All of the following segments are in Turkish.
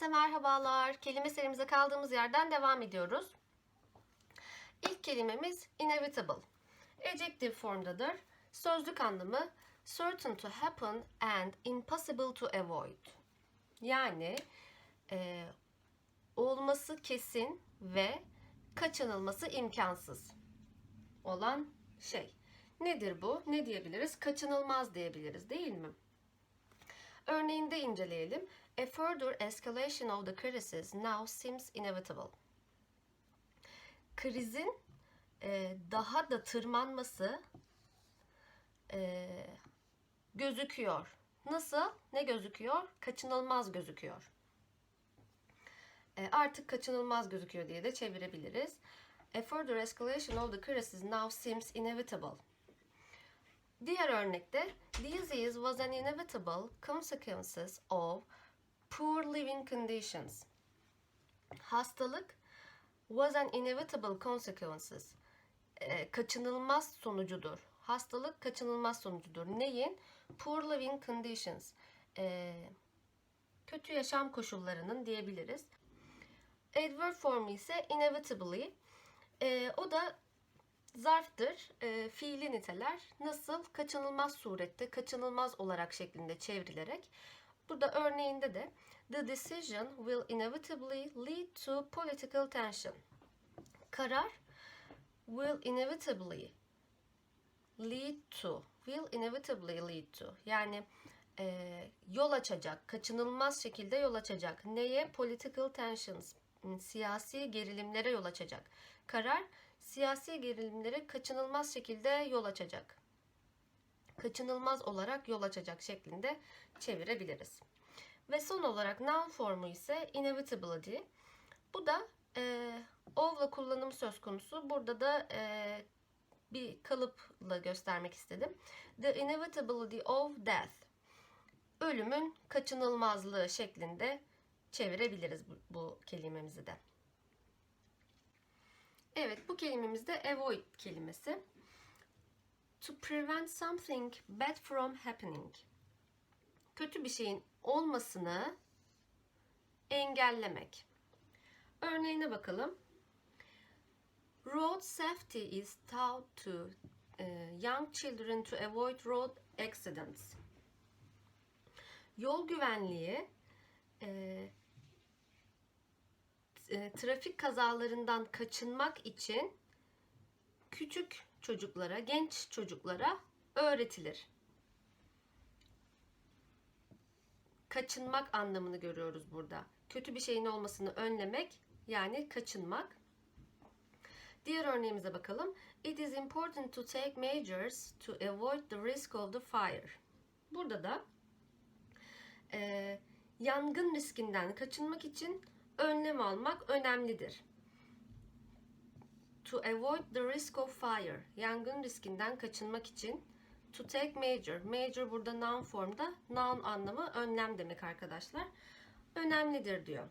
Herkese merhabalar. Kelime serimize kaldığımız yerden devam ediyoruz. İlk kelimemiz inevitable. Adjective formdadır. Sözlük anlamı certain to happen and impossible to avoid. Yani e, olması kesin ve kaçınılması imkansız olan şey. Nedir bu? Ne diyebiliriz? Kaçınılmaz diyebiliriz değil mi? Örneğinde inceleyelim. A further escalation of the crisis now seems inevitable. Krizin e, daha da tırmanması e, gözüküyor. Nasıl? Ne gözüküyor? Kaçınılmaz gözüküyor. E, artık kaçınılmaz gözüküyor diye de çevirebiliriz. A further escalation of the crisis now seems inevitable. Diğer örnekte, disease was an inevitable consequences of poor living conditions. Hastalık was an inevitable consequences. Ee, kaçınılmaz sonucudur. Hastalık kaçınılmaz sonucudur. Neyin? Poor living conditions. Ee, kötü yaşam koşullarının diyebiliriz. Adverb formu ise inevitably. Ee, o da zarftır. E, fiili niteler nasıl kaçınılmaz surette, kaçınılmaz olarak şeklinde çevrilerek. Burada örneğinde de the decision will inevitably lead to political tension. Karar will inevitably lead to will inevitably lead to yani e, yol açacak, kaçınılmaz şekilde yol açacak. Neye? Political tensions, siyasi gerilimlere yol açacak. Karar siyasi gerilimlere kaçınılmaz şekilde yol açacak. Kaçınılmaz olarak yol açacak şeklinde çevirebiliriz. Ve son olarak noun formu ise inevitability. Bu da e, of'la kullanım söz konusu. Burada da e, bir kalıpla göstermek istedim. The inevitability of death. Ölümün kaçınılmazlığı şeklinde çevirebiliriz bu, bu kelimemizi de. Evet bu kelimemiz de avoid kelimesi. To prevent something bad from happening. Kötü bir şeyin olmasını engellemek. Örneğine bakalım. Road safety is taught to uh, young children to avoid road accidents. Yol güvenliği e, e, trafik kazalarından kaçınmak için küçük çocuklara, genç çocuklara öğretilir. Kaçınmak anlamını görüyoruz burada. Kötü bir şeyin olmasını önlemek yani kaçınmak. Diğer örneğimize bakalım. It is important to take measures to avoid the risk of the fire. Burada da e, yangın riskinden kaçınmak için önlem almak önemlidir. To avoid the risk of fire, yangın riskinden kaçınmak için to take major, major burada noun formda, noun anlamı önlem demek arkadaşlar. Önemlidir diyor.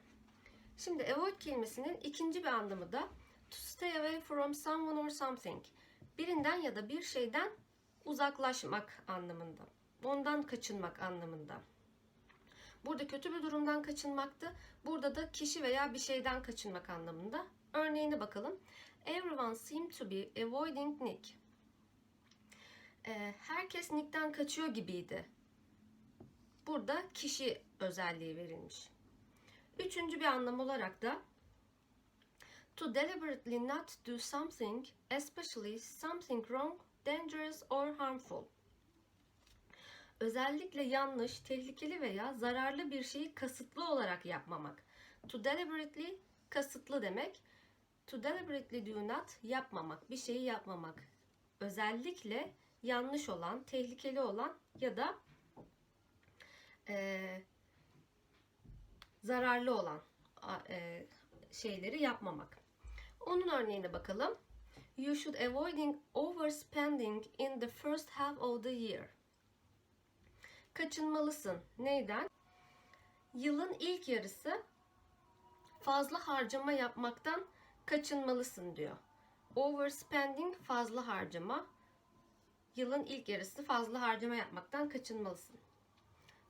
Şimdi avoid kelimesinin ikinci bir anlamı da to stay away from someone or something. Birinden ya da bir şeyden uzaklaşmak anlamında. Ondan kaçınmak anlamında. Burada kötü bir durumdan kaçınmaktı. Burada da kişi veya bir şeyden kaçınmak anlamında. Örneğine bakalım. Everyone seemed to be avoiding Nick. Ee, herkes Nick'ten kaçıyor gibiydi. Burada kişi özelliği verilmiş. Üçüncü bir anlam olarak da to deliberately not do something, especially something wrong, dangerous or harmful özellikle yanlış, tehlikeli veya zararlı bir şeyi kasıtlı olarak yapmamak. To deliberately kasıtlı demek. To deliberately do not yapmamak, bir şeyi yapmamak. Özellikle yanlış olan, tehlikeli olan ya da e, zararlı olan e, şeyleri yapmamak. Onun örneğine bakalım. You should avoiding overspending in the first half of the year kaçınmalısın. Neyden? Yılın ilk yarısı fazla harcama yapmaktan kaçınmalısın diyor. Overspending fazla harcama. Yılın ilk yarısı fazla harcama yapmaktan kaçınmalısın.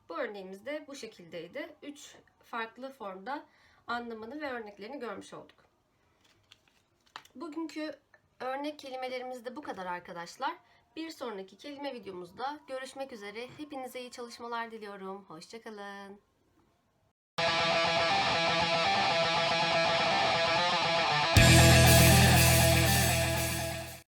Bu örneğimiz de bu şekildeydi. Üç farklı formda anlamını ve örneklerini görmüş olduk. Bugünkü örnek kelimelerimiz de bu kadar arkadaşlar. Bir sonraki kelime videomuzda görüşmek üzere. Hepinize iyi çalışmalar diliyorum. Hoşçakalın.